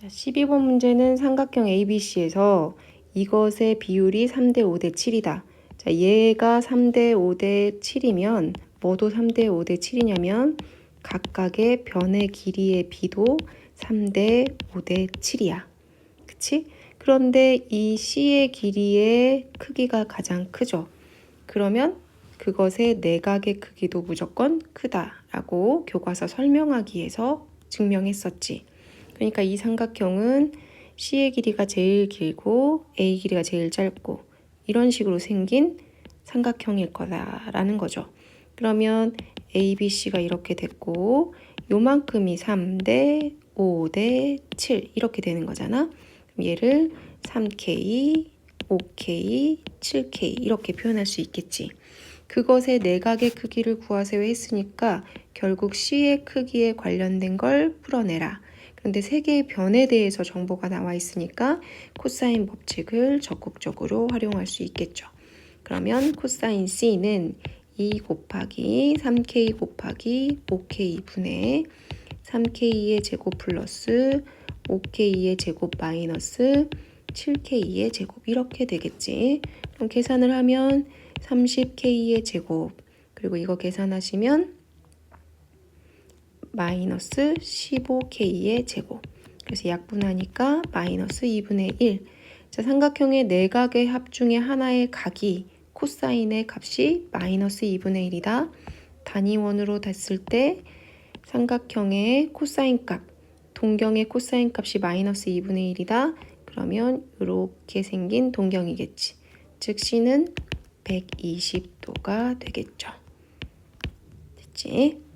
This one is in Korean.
자, 12번 문제는 삼각형 ABC에서 이것의 비율이 3대 5대 7이다. 자, 얘가 3대 5대 7이면 뭐도 3대 5대 7이냐면 각각의 변의 길이의 비도 3대 5대 7이야. 그치? 그런데 이 C의 길이의 크기가 가장 크죠. 그러면 그것의 내각의 크기도 무조건 크다라고 교과서 설명하기 위해서 증명했었지. 그러니까 이 삼각형은 C의 길이가 제일 길고 A 길이가 제일 짧고 이런 식으로 생긴 삼각형일 거다라는 거죠. 그러면 ABC가 이렇게 됐고 요만큼이 3대 5대 7 이렇게 되는 거잖아. 그럼 얘를 3K, 5K, 7K 이렇게 표현할 수 있겠지. 그것의 내각의 크기를 구하세요 했으니까 결국 C의 크기에 관련된 걸 풀어내라. 그런데 세 개의 변에 대해서 정보가 나와 있으니까 코사인 법칙을 적극적으로 활용할 수 있겠죠. 그러면 코사인 C는 2 곱하기 3K 곱하기 5K 분의 3K의 제곱 플러스 5K의 제곱 마이너스 7K의 제곱 이렇게 되겠지. 그럼 계산을 하면 30K의 제곱 그리고 이거 계산하시면 마이너스 15K의 제곱 그래서 약분하니까 마이너스 2분의 1 자, 삼각형의 내각의 합 중에 하나의 각이 코사인의 값이 마이너스 2분의 1이다. 단위원으로 됐을 때 삼각형의 코사인 값, 동경의 코사인 값이 마이너스 2분의 1이다. 그러면 이렇게 생긴 동경이겠지. 즉 C는 120도가 되겠죠. 됐지?